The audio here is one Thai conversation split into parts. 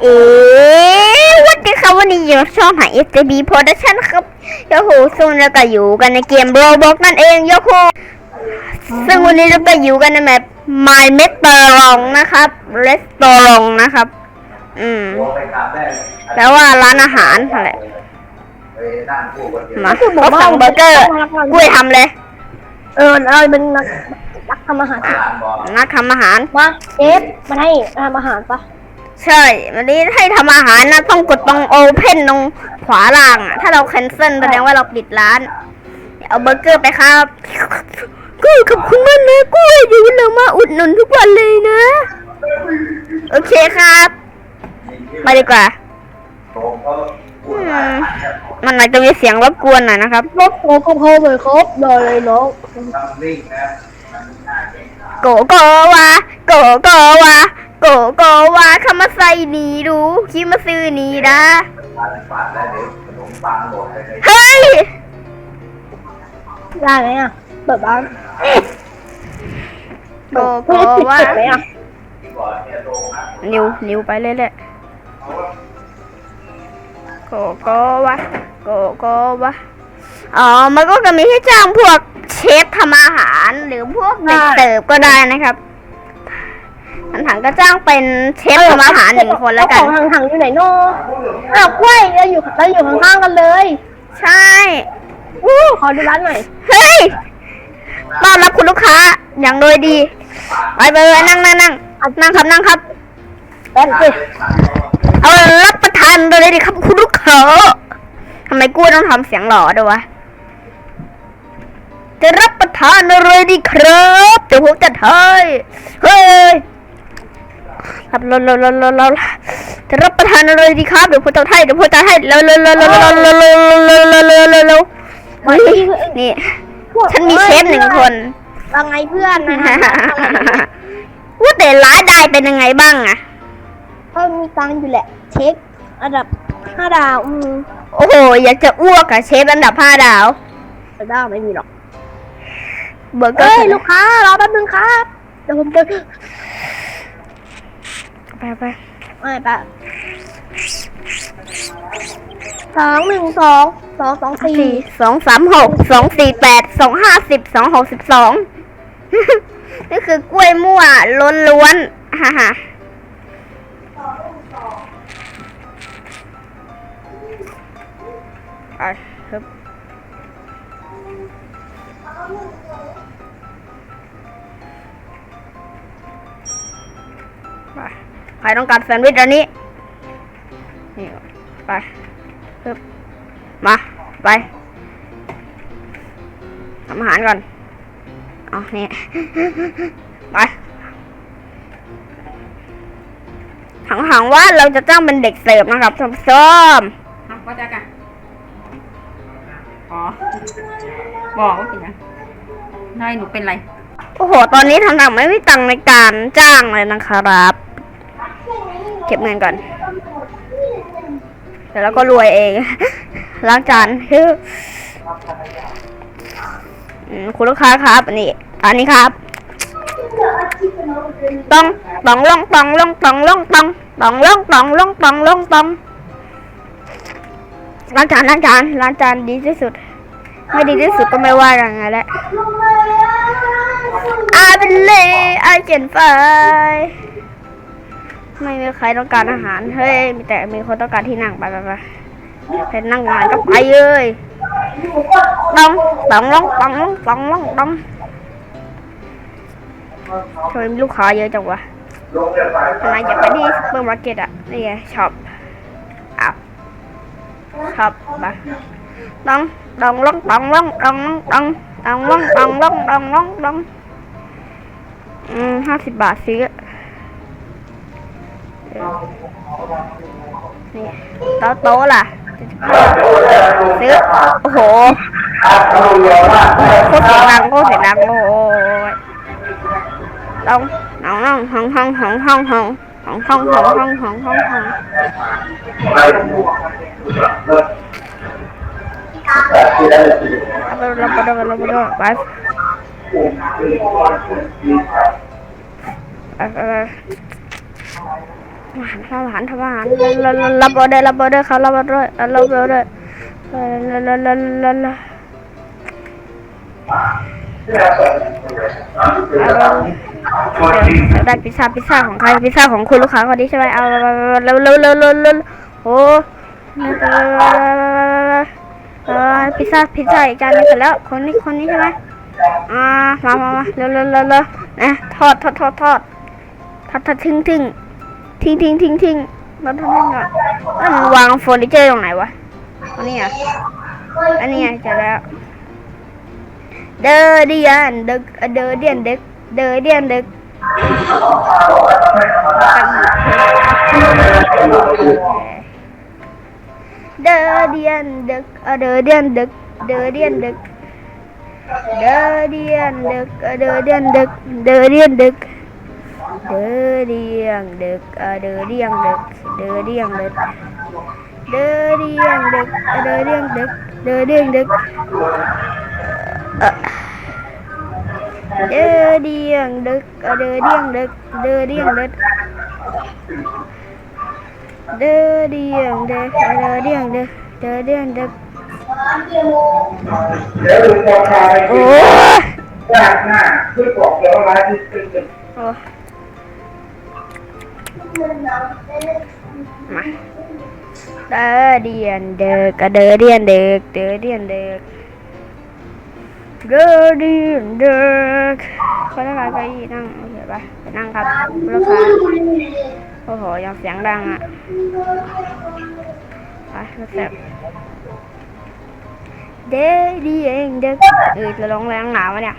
เอ๊ะวันนี้ครับวันนี้อยู่ช่องหา SJB Production ครับโยโหซึ่งเราก็อยู่กันในเกม Roblox นั่นเองโยโหซึ่งวันนี้เราก็อยู่กันในแมป My m e t a l o n นะครับ Restaurant นะครับ อืมแปลว่าร้านอาหารอะไรมาเขาสั่งเบอร์เกอร์กุ้ยทำเลย เออเออเป็นนักนักทำอาหารนักทำอาหารมาเชฟมาให้ทำอาหารปะ ใช่ วันนี้ให้ทำอาหารนะต้องกดตรงโอเพนตรงขวาล่างอะถ้าเราแคนเซิลแสดงว่าเราปิดร้าน เอาเบอร์เกอร์ไปครับกุ้ยขอบคุณมากนะกุ้ยเดี๋ยวเรามาอุดหนุนทุกวันเลยนะ โอเคครับ มาดีกว่าอืมมันอาจจะมีเสียงรบกวนหน่อยนะครับรบโครบโครบเลยครบเลยน้องโกโกวาโกโกวา โกโกวาเข้ามาใส่หนีดูคิดมาซื้อหนีนะเฮ้ยได้ไหมอะเปิดบ้านโกโกวาเปิดไหมอะนิวนิวไปเรื่อยๆโกโกวาโกโกวาอ๋อมันก็จะมีให้จ้างพวกเชฟทำอาหารหรือพวกเด็กเสิร์ฟก็ได้นะครับ ถังถังก็จ้างเป็นเชฟทำอาหารหนึ่งคนแล้วกันของถังๆอยู่ไหนโน่อ้าวกล้วยเราอยู่เราอยู่ข้างๆกันเลย ใช่อู้ขอดูร้านหน่อย เฮ้ยต้อนรับคุณลูกค้าอย่างโดยดีไปไปไปนั่งนั่งนั่งนั่งครับนั่งครับแป๊บสิเอารับประทานเลยดิครับคุณลูกค้าทำไมกู้ต้องทำเสียงหล่อด้วยวะจะรับประทานอะไรดีครับ เดี๋ยวผมจะทายเฮ้ย รับเร็วเร็วเร็วเร็วเร็วจะรับประทานอะไรดีครับเดี๋ยวผมจะให้เดี๋ยวผมจะให้เร็วเร็วเร็วเร็วเร็วเร็วเร็วเร็วเร็วเร็วเร็วเร็วมาเฮ้ยที่นี่ฉันมีเชฟหนึ่งคนว่าไงเพื่อนนะว่าแต่ร้านได้เป็นยังไงบ้างอะก็มีตังค์อยู่แหละ เช็คอันดับห้าดาวอืมโอ้โหอยากจะอ้วกอะเชฟอันดับห้าดาวแต่ดาวไม่มีหรอกเบอร์เกอเอ้ร์ยลูกค้ารอแป๊บนึงครับเดี๋ยวผมจะ ไปไปไม่ปะสองหนึ่งสองสองสองสี่สี่สองสามหกสองสี่แปดสองห้าสิบสองหกสิบสองนี่คือกล้วยมั่วล้วนล้วนๆฮ่าฮ่าไป ใครต้องการแซนด์วิชอันนี้ นี่ ไปปึ๊บมา ไปทำอาหารก่อนเอานี่ ไปหังหังๆว่าเราจะจ้างเป็นเด็กเสิร์ฟนะครับท่านผู้ชมอะว่าจะกันอ๋อ บอกว่าเป็นยังนายหนูเป็นไร โอ้โห ตอนนี้ทางหนังไม่มีตังค์ในการจ้างเลยนะครับ เก็บเงินก่อน เดี๋ยวเราก็รวยเอง ล้างจานฮึอืมคุณลูกค้าครับ อันนี้ อันนี้ครับตองตองล่องตองล่องตองล่องตองตองล่องตองล่องตองล่องตองล้างจานล้างจานล้างจานดีที่สุด ไม่ดีที่สุดก็ไม่ว่ายังไงแหละ I believe I can fly ไม่มีใครต้องการอาหาร เฮ้ย มีแต่มีคนต้องการที่นั่งไปไปไปใครนั่งงานก็ไปเลยต้องต้องลงต้องลงต้องลงต้องทำไมลูกค้าเยอะจังวะทำไมอยากไปที่ซุปเปอร์มาร์เก็ตอะนี่ไงช็อปอ้าวช็อปมาต้องต้องลงต้องลงต้องลงต้องต้องลงต้องลงต้องลงต้องอืมห้าสิบบาทซื้อ นี่โต๊ะโต๊ะล่ะซื้อโอ้โหโคตรเสียงดังโคตรเสียงดังโอ้ยต้องน้องน้องห้องห้องห้องห้องห้องห้องห้องห้องห้องห้องห้องห้องเอาไปเราไปเราไปเราไปเราไปไปไป ไปอาหารทำอาหารทำอาหารรับออเดอร์รับออเดอร์ครับรับออเดอร์รับออเดอร์เออละละละละละเอาได้พิซซ่าพิซซ่าของใครพิซซ่าของคุณลูกค้าคนนี้ใช่ไหมเอาเร็วเร็วเร็วเร็วเร็วโอ้พิซซ่าพิซซ่าอีกจานนึงเสร็จแล้วคนนี้คนนี้ใช่ไหมอ่ามามามาเร็วเร็วเร็วเร็วนะทอดทอดทอดทอดทอดทอดทิ้งทิ้ง ทิ้งทิ้งทิ้งทิ้งแล้วทำยังไงแล้วมันวางเฟอร์นิเจอร์ตรงไหนวะอันนี้อะอันนี้อะเจอแล้ว เดอเดียนเดึกเดอเดียนเดึกเดอเดียนเดึกเดอเดียนเดึกเดอเดียนเดึกเดอเดียนดึกเดอเดียนดึกเดอเดียนดึกเดอเดียนดึก เดอเดียงเดึกเดอเดียงเดึกเดอเดียงเดึกเดอเดียงเดึกเดอเดียงดึกเดอเดียงดึกเดือเดียงเดึกเดือเดียงเดึกเดือเดียงเดึกเดือเดียงเดึกเดือเดียงเดึกเดือเดียงดึกเดี๋ยวดูพอคาไปโอ้ยากมากช่วยบอกเดี๋ยวอะไรที่เป็น มาเดอเดียงดึกเดอเดียงดึกเดอเดียงดึกเดอเดียงดึกเขาจะไปไปนั่งโอเคปะไปนั่งครับลูกค้าโอ้โหยังเสียงดังอะไปมาเสร็จเด็กดีเองเด็กเออจะลงแรงหนาวะเนี่ย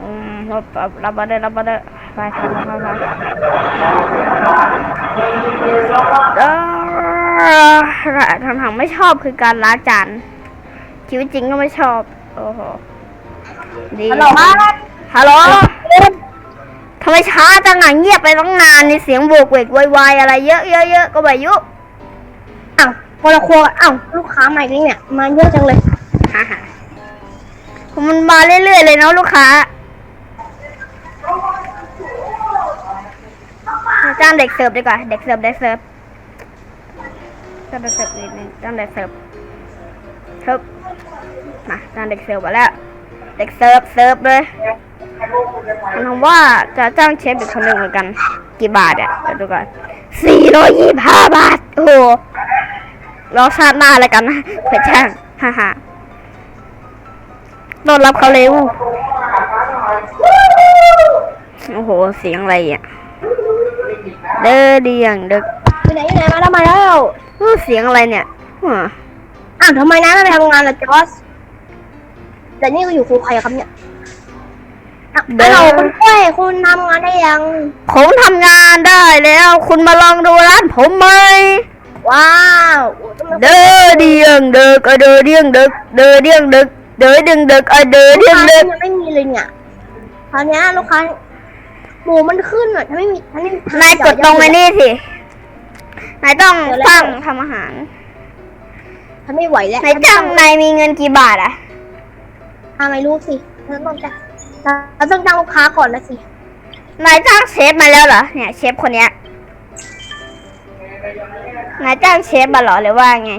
อืมรับรับรับมาได้รับมาได้ ไปไปไปไปเออทางทางไม่ชอบคือการล้างจานชีวิตจริงก็ไม่ชอบ โอ้โหดีฮัลโหลครับฮัลโหลทำไมช้าจังอะเงียบไปตั้งนานในเสียงโบกเวกวายวายอะไรเยอะเยอะเยอะก็บายุอ้าวคนละครัวอ้าวลูกค้าใหม่นี่เนี่ยมาเยอะจังเลยฮ่าฮ่ามันมาเรื่อยๆเลยเนาะลูกค้า จ้างเด็กเสิร์ฟดีกว่า เด็กเสิร์ฟเด็กเสิร์ฟจ้างเด็กเสิร์ฟนิดนึงจ้างเด็กเสิร์ฟเสิร์ฟมาจ้างเด็กเสิร์ฟมาแล้ว เด็กเสิร์ฟเสิร์ฟเลยผมว่าจะจ้างเชฟอีกคนหนึ่งเหมือนกัน กี่บาทอะเดี๋ยวดูก่อนสี่ร้อยยี่สิบห้าบาท โอ้โหรอชาติหน้าอะไรกันนะเผื่อจ้างฮ่าฮ่าต้อนรับเขาเร็ว โอ้โห เสียงอะไรอะ เด้อเดียงเด็กอยู่ไหนอยู่ไหนมาแล้วมาแล้วเออเสียงอะไรเนี่ยหัวอ้าวทำไมนะไม่ไปทำงานล่ะจอสแต่นี่ก็อยู่ครูใครครับเนี่ยอะฮัลโหลคุณกล้วยคุณทำงานได้ยัง ผมทำงานได้แล้ว คุณมาลองดูร้านผมไหมว้าวทำไมเด้อเดียงเด็กเออเด้อเดียงเด็กเด้อเดียงเด็กเด้อเดียงเด็กเออเด้อลูเดีกยงค้าเด็กยังไม่มีเลยเนี่ยตอนเนี้ยลูกค้า หมูมันขึ้นอะถ้าไม่มีถ้าไม่มีนายกดตรงไอ้นี่สิ นายต้องตั้งทำอาหารถ้าไม่ไหวแล้วนายจ้างนายมีเงินกี่บาทอะทำไมรู้สิเราต้องจะเราต้องจ้างลูกค้าก่อนนะสิ นายจ้างเชฟมาแล้วเหรอ เนี่ยเชฟคนเนี้ย นายจ้างเชฟมาเหรอหรือว่าไง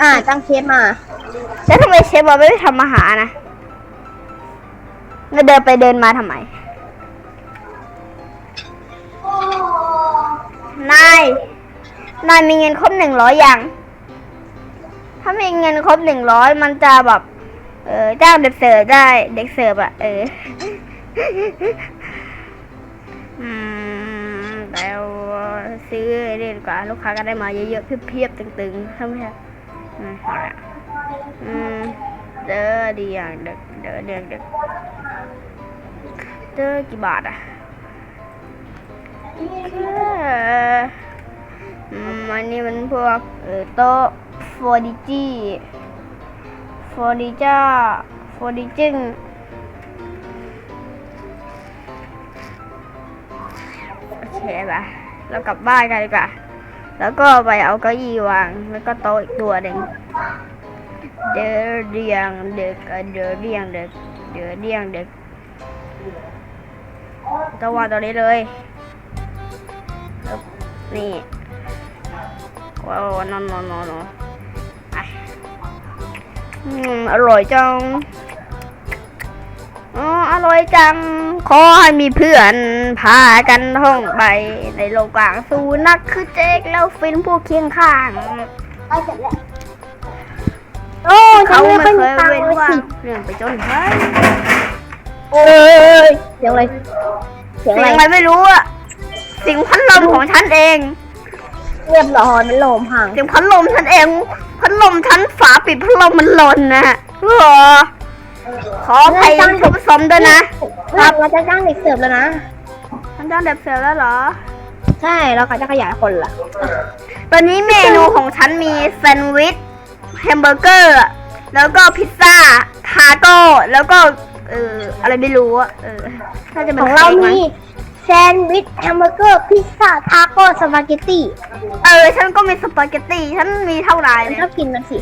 อ่าจ้างเชฟมา แล้วทำไมเชฟเราไม่ไปทำอาหารนะเราเดินไปเดินมาทำไม นาย นายมีเงินครบหนึ่งร้อยยัง ถ้ามีเงินครบหนึ่งร้อยมันจะแบบ เออจ้างเด็กเสิร์ฟได้ เด็กเสิร์ฟอะเออ อืมแล้วซื้อเรียดีกว่า ลูกค้าก็ได้มาเยอะๆเพียบๆตึงๆใช่ไหมครับอืมเอาละอืมเด้อดีอย่างเด็กเด้อเด็กเด็กเด้อกี่บาทอะ มันนี้มันพวกโต๊ะฟอร์ดิจี้ฟอร์ดิจ้าฟอร์ดิจิ้งโอเคปะเรากลับบ้านกันดีกว่า แล้วก็ไปเอาเก้าอี้วาง แล้วก็โต๊ะอีกตัวหนึ่งเดินเรียงเด็กเอ่อเดินเรียงเด็กเดินเรียงเด็กต้องวางตรงนี้เลย นี่ว้าวนอนนอนนอนนอนอะอืมอร่อยจัง อ๋อ อร่อยจัง ขอให้มีเพื่อน พากันท่องไปในโลกกว้างสู่นักคือเจ๊กแล้วฟินผู้เคียงข้างใกล้เสร็จแล้วโอ้ฉัเขานไม่ไม่ค่อยเคมียตังเว้นค์เลยว่างสิเรื่องไปจนเฮ้ยโอ้ยเสียงอะไร เสียงเสีอะยงไรอะไรไม่รู้อะ เสียงพัดลมของฉันเอง เรียบร้อยมันโลมพังเสียงพัดลมฉันเอง พัดลมฉันฝาปิดพัดลมมันหล่นนะเออขออภัยท่านผู้ชมด้วยนะครับเราจะจ้างเด็กเสิร์ฟแล้วนะท่านเจ้าเด็บเสร็จแล้วเหรอ ใช่เราก็จะขยายคนละตอนนี้เมนูของฉันมีแซนด์วิชแฮมเบอร์เกอร์ แล้วก็พิซซ่าทาโก้แล้วก็เอออะไรไม่รู้อะเออน่าจะเป็ขนองเราค้กมั้มี แซนด์วิชแฮมเบอร์เกอร์พิซซ่าทาโก้สปาเกตตี้เออ ฉันก็มีสปาเกตตี้ ฉันมีเท่าไหร่ฉันเนี่ยชอบกินมันสิ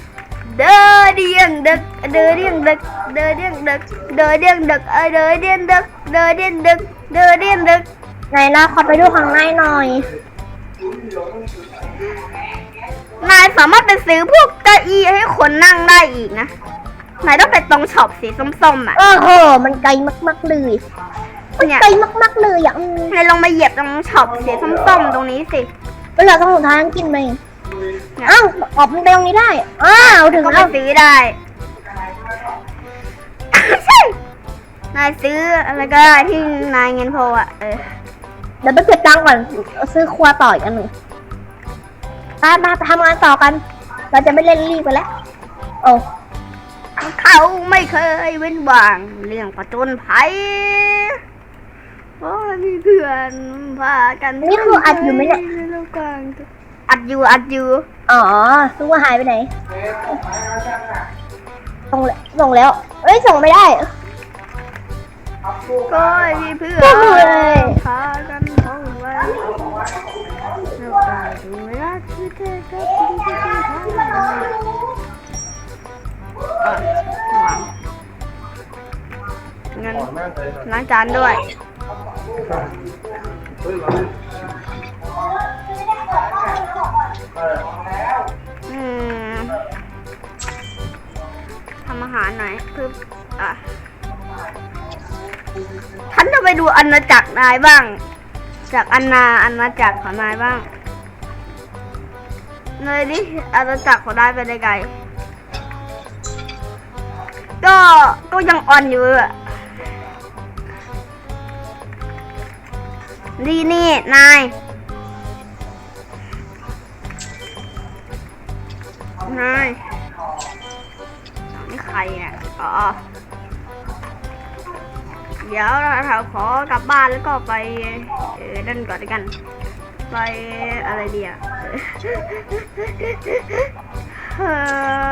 เดอเดียงดึกเดอเดียงดึกเดอเดียงดึกเดอเดียงดึกเออเดอเดียงดึกเดอเดียงดึกเดอเดียงดึกไหนนะขอไปดูข้างในหน่อย นายสามารถไปซื้อพวกเก้าอี้ให้คนนั่งได้อีกนะ นายต้องไปตรงช็อปสีส้มๆอะ โอ้โห มันไกลมากๆเลยมัน เนี่ยไกลมากๆเลยอะอืมนายลองมาเหยียบตรงช็อปสีส้มๆตรงนี้สิเวลาต้องหนทางกินไหมอ้าวออกมันไปตรงนี้ได้ อ้าวถึงก็ไปแล้วซื้อได้ใช่นายซื้ออะไรก็ได้ที่นายเงินพออะเออเดี๋ยวไปเก็บตังค์ก่อนเอาซื้อครัวต่ออีกอันหนึ่งไปมาไปทำงานต่อกัน เราจะไม่เล่นรีบกันแล้ว โอ้เขาไม่เคยเว้นว่าง เรื่องประจนภัยโอ้ยมีเพื่อนพากันนี่คืออัดอยู่ไหมเนี่ย ในโลกกว้างอัดอยู่อัดอยู่ อ๋อรู้ว่าหายไปไหน ส่งแล้วส่งแล้ว เอ้ย ส่งไม่ได้ ก็มีเพื่อโอ้ยนพากันท่องไว้โลกกว้างถึงเวลาที่เธอก็ทิ้งที่ทางอะวางงั้นล้างจานด้วย อืมทำอาหารหน่อยคืออะฉันจะไปดูอาณาจักรนายบ้าง จากอาณาอาณาจักรของนายบ้างเลยดิอาณาจักรของนายไปได้ไกลก็ก็ยังอ่อนอยู่อะ ดีนี่ นาย นาย นี่ใครอะอ๋อเดี๋ยวเราขอกลับบ้านแล้วก็ไปเออนั่นก่อนกัน ไปอะไรเดียเอ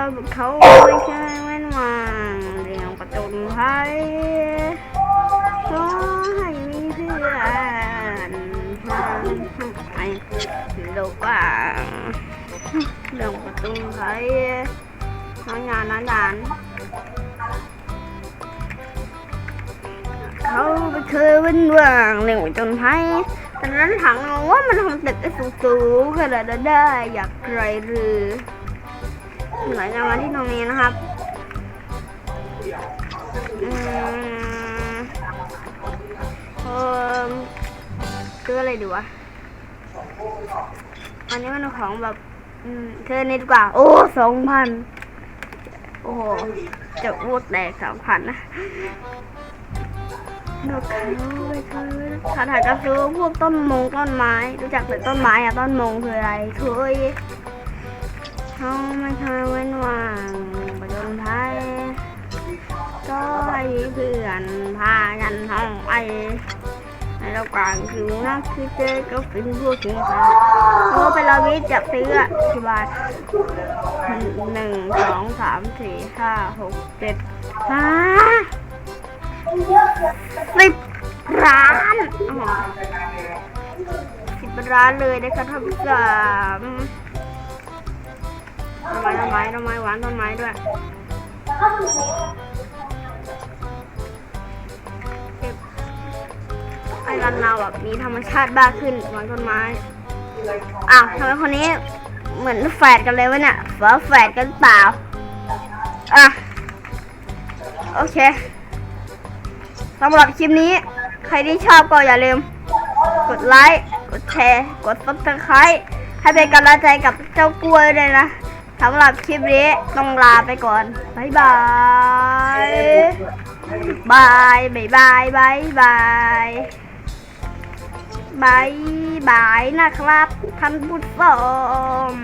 อเขาไม่ใช่แม่นวางเรื่องประจนภัย โลกกว่าเรื่องประตูไทยน้องงานนั้นานเขาไม่เคยเว้นว่างเรื่องจนไทยแต่นั้นถามว่ามันทำตึกได้สูงๆขนาดนั้นได้อยากไรหรือหลายจะมาที่ตรงนี้นะครับอืมเออซื้ออะไรดีวะ อันนี้มันของแบบอืมเธอนี่ดีกว่า โอ้สองพันโอ้โหจะอ้วกแตกสองพันนะนกเขาไปเธอถ้าถ่ายกระซื้อพวกต้นมงต้นไม้ รู้จักแต่ต้นไม้อะต้นมงคืออะไรเคยเขาไม่เคยเว้นว่างประจนภัยก็ให้เพื่อนพากันท่องไป ระหว่างคิวนักคือเจอก็เป็นพวกถึงค่ะโอ้เป็นเราวิจับซื้ออะกี่บาทหนึ่งสองสามสี่ห้าหกเจ็ดห้าสิบร้านสิบร้านเลยนะคะท่านผู้ชมต้นไม้ต้นไม้ต้นไม้หวานต้นไม้ด้วย ให้ร้านเราแบบมีธรรมชาติบ้าขึ้นหวานต้นไม้อ้าวทำไมคนนี้เหมือนแฝดกันเลยวะเนี่ยฝาแฝดกันเปล่าอะโอเคสำหรับคลิปนี้ ใครที่ชอบก็อย่าลืม กดไลค์กดแชร์กดซับสไครต์ให้เป็นกำลังใจกับเจ้ากล้วยเลยนะสำหรับคลิปนี้ต้องลาไปก่อน บ๊ายบาย บาย บาย บายบาย บายบายนะครับท่านผู้ชม